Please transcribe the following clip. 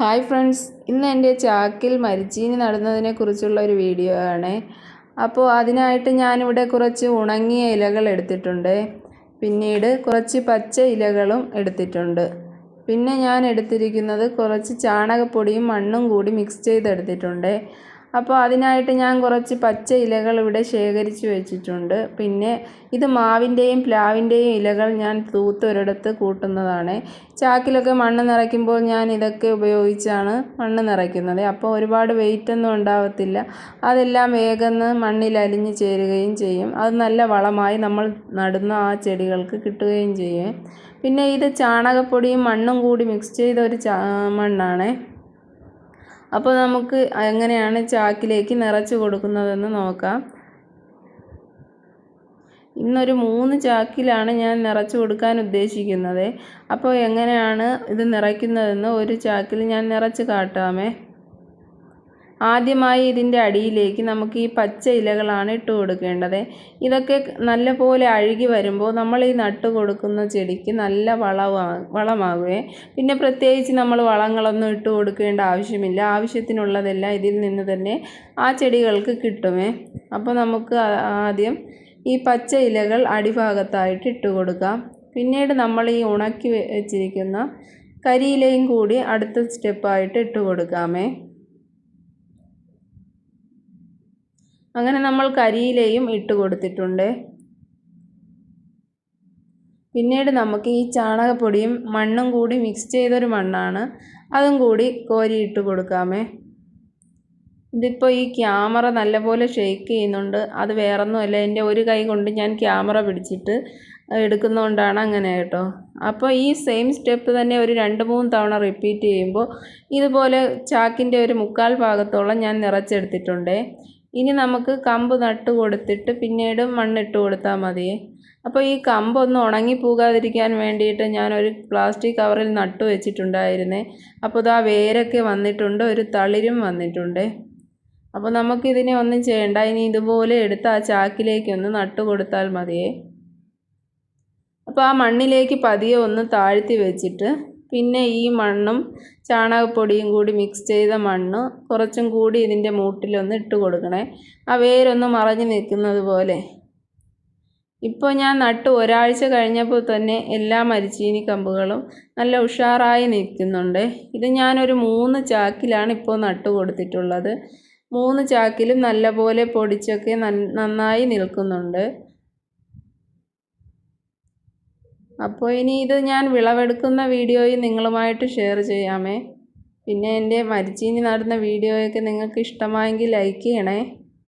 Hi friends ഇന്ന് എന്റെ ചാക്കിൽ മരിച്ചീനി നടുന്നതിനെ കുറിച്ചുള്ള ഒരു വീഡിയോ ആണ്. അപ്പോൾ അതിനായിട്ട് ഞാനിവിടെ കുറച്ച് ഉണങ്ങിയ ഇലകൾ എടുത്തിട്ടുണ്ട്. പിന്നീട് കുറച്ച് പച്ച ഇലകളും എടുത്തിട്ടുണ്ട്. പിന്നെ ഞാൻ എടുത്തിരിക്കുന്നത് കുറച്ച് ചാണകപ്പൊടിയും മണ്ണും കൂടി മിക്സ് ചെയ്തെടുത്തിട്ടുണ്ട്. അപ്പോൾ അതിനായിട്ട് ഞാൻ കുറച്ച് പച്ച ഇലകൾ ഇവിടെ ശേഖരിച്ച് വെച്ചിട്ടുണ്ട്. പിന്നെ ഇത് മാവിന്റെയും പ്ലാവിന്റെയും ഇലകൾ ഞാൻ തൂത്ത് തൂത്തൊരിടത്ത് കൂട്ടുന്നതാണ്. ചാക്കിലൊക്കെ മണ്ണ് നിറയ്ക്കുമ്പോൾ ഞാൻ ഇതൊക്കെ ഉപയോഗിച്ചാണ് മണ്ണ് നിറയ്ക്കുന്നത്. അപ്പോൾ ഒരുപാട് വെയിറ്റ് ഒന്നും ഉണ്ടാവത്തില്ല. അതെല്ലാം വേഗം മണ്ണിൽ അലിഞ്ഞു ചേരുകയും ചെയ്യും. അത് നല്ല വളമായി നമ്മൾ നടുന്ന ആ ചെടികൾക്ക് കിട്ടുകയും ചെയ്യും. പിന്നെ ഇത് ചാണകപ്പൊടിയും മണ്ണും കൂടി മിക്സ് ചെയ്ത ഒരു മണ്ണാണ്. അപ്പോൾ നമുക്ക് എങ്ങനെയാണ് ചാക്കിലേക്ക് നിറച്ച് കൊടുക്കുന്നതെന്ന് നോക്കാം. ഇന്നൊരു മൂന്ന് ചാക്കിലാണ് ഞാൻ നിറച്ച് കൊടുക്കാൻ ഉദ്ദേശിക്കുന്നത്. അപ്പോൾ എങ്ങനെയാണ് ഇത് നിറയ്ക്കുന്നതെന്ന് ഒരു ചാക്കിൽ ഞാൻ നിറച്ച് കാട്ടാമേ. ആദ്യമായി ഇതിന്റെ അടിയിലേക്ക് നമുക്ക് ഈ പച്ച ഇലകളാണ് ഇട്ട് കൊടുക്കേണ്ടത്. ഇതൊക്കെ നല്ലപോലെ അഴുകി വരുമ്പോൾ നമ്മൾ ഈ നട്ട് കൊടുക്കുന്ന ചെടിക്ക് നല്ല വളമാ വളമാകുകയെ പിന്നെ പ്രത്യേകിച്ച് നമ്മൾ വളങ്ങളൊന്നും ഇട്ട് കൊടുക്കേണ്ട ആവശ്യമില്ല. ആവശ്യത്തിനുള്ളതെല്ലാം ഇതിൽ നിന്ന് തന്നെ ആ ചെടികൾക്ക് കിട്ടുമേ. അപ്പോൾ നമുക്ക് ആദ്യം ഈ പച്ച ഇലകൾ അടിഭാഗത്തായിട്ട് ഇട്ട് കൊടുക്കാം. പിന്നീട് നമ്മൾ ഈ ഉണക്കി വെച്ചിരിക്കുന്ന കരിയിലയും കൂടി അടുത്ത സ്റ്റെപ്പായിട്ട് ഇട്ട് കൊടുക്കാമേ. അങ്ങനെ നമ്മൾ കരിയിലയും ഇട്ട് കൊടുത്തിട്ടുണ്ട്. പിന്നീട് നമുക്ക് ഈ ചാണകപ്പൊടിയും മണ്ണും കൂടി മിക്സ് ചെയ്തൊരു മണ്ണാണ്. അതും കൂടി കോരിയിട്ട് കൊടുക്കാമേ. ഇതിപ്പോൾ ഈ ക്യാമറ നല്ലപോലെ ഷെയ്ക്ക് ചെയ്യുന്നുണ്ട്. അത് വേറൊന്നുമല്ല എന്റെ ഒരു കൈ കൊണ്ട് ഞാൻ ക്യാമറ പിടിച്ചിട്ട് എടുക്കുന്നതുകൊണ്ടാണ് അങ്ങനെ കേട്ടോ. അപ്പോൾ ഈ സെയിം സ്റ്റെപ്പ് തന്നെ ഒരു രണ്ട് മൂന്ന് തവണ റിപ്പീറ്റ് ചെയ്യുമ്പോൾ ഇതുപോലെ ചാക്കിന്റെ ഒരു മുക്കാൽ ഭാഗത്തോളം ഞാൻ നിറച്ചെടുത്തിട്ടുണ്ട്. ഇനി നമുക്ക് കമ്പ് നട്ട് കൊടുത്തിട്ട് പിന്നീട് മണ്ണിട്ട് കൊടുത്താൽ മതിയേ. അപ്പോൾ ഈ കമ്പ് ഒന്ന് ഉണങ്ങി പോകാതിരിക്കാൻ വേണ്ടിയിട്ട് ഞാനൊരു പ്ലാസ്റ്റിക് കവറിൽ നട്ടു വെച്ചിട്ടുണ്ടായിരുന്നേ. അപ്പോൾ ഇതാ വേരൊക്കെ വന്നിട്ടുണ്ട് ഒരു തളിരും വന്നിട്ടുണ്ട്. അപ്പോൾ നമുക്കിതിനെ ഒന്നും ചെയ്യണ്ട ഇനി ഇതുപോലെ എടുത്ത് ആ ചാക്കിലേക്ക് ഒന്ന് നട്ടു കൊടുത്താൽ മതിയേ. അപ്പോൾ ആ മണ്ണിലേക്ക് പതിയെ ഒന്ന് താഴ്ത്തി വെച്ചിട്ട് പിന്നെ ഈ മണ്ണും ചാണകപ്പൊടിയും കൂടി മിക്സ് ചെയ്ത മണ്ണ് കുറച്ചും കൂടി ഇതിന്റെ മൂട്ടിലൊന്ന് ഇട്ട് കൊടുക്കണേ. ആ വേരൊന്ന് മറഞ്ഞു നിൽക്കുന്നത് പോലെ. ഇപ്പോൾ ഞാൻ നട്ട്. ഒരാഴ്ച കഴിഞ്ഞപ്പോൾ തന്നെ എല്ലാ മരിച്ചീനി കമ്പുകളും നല്ല ഉഷാറായി നിൽക്കുന്നുണ്ട്. ഇത് ഞാനൊരു മൂന്ന് ചാക്കിലാണ് ഇപ്പോൾ നട്ട് കൊടുത്തിട്ടുള്ളത്. മൂന്ന് ചാക്കിലും നല്ലപോലെ പൊടിച്ചൊക്കെ നന്നായി നിൽക്കുന്നുണ്ട്. അപ്പോൾ ഇനി ഇത് ഞാൻ വിളവെടുക്കുന്ന വീഡിയോയും നിങ്ങളുമായിട്ട് ഷെയർ ചെയ്യാമേ. പിന്നെ എന്റെ മരിച്ചീനി നടുന്ന വീഡിയോയൊക്കെ നിങ്ങൾക്ക് ഇഷ്ടമായെങ്കിൽ ലൈക്ക് ചെയ്യണേ.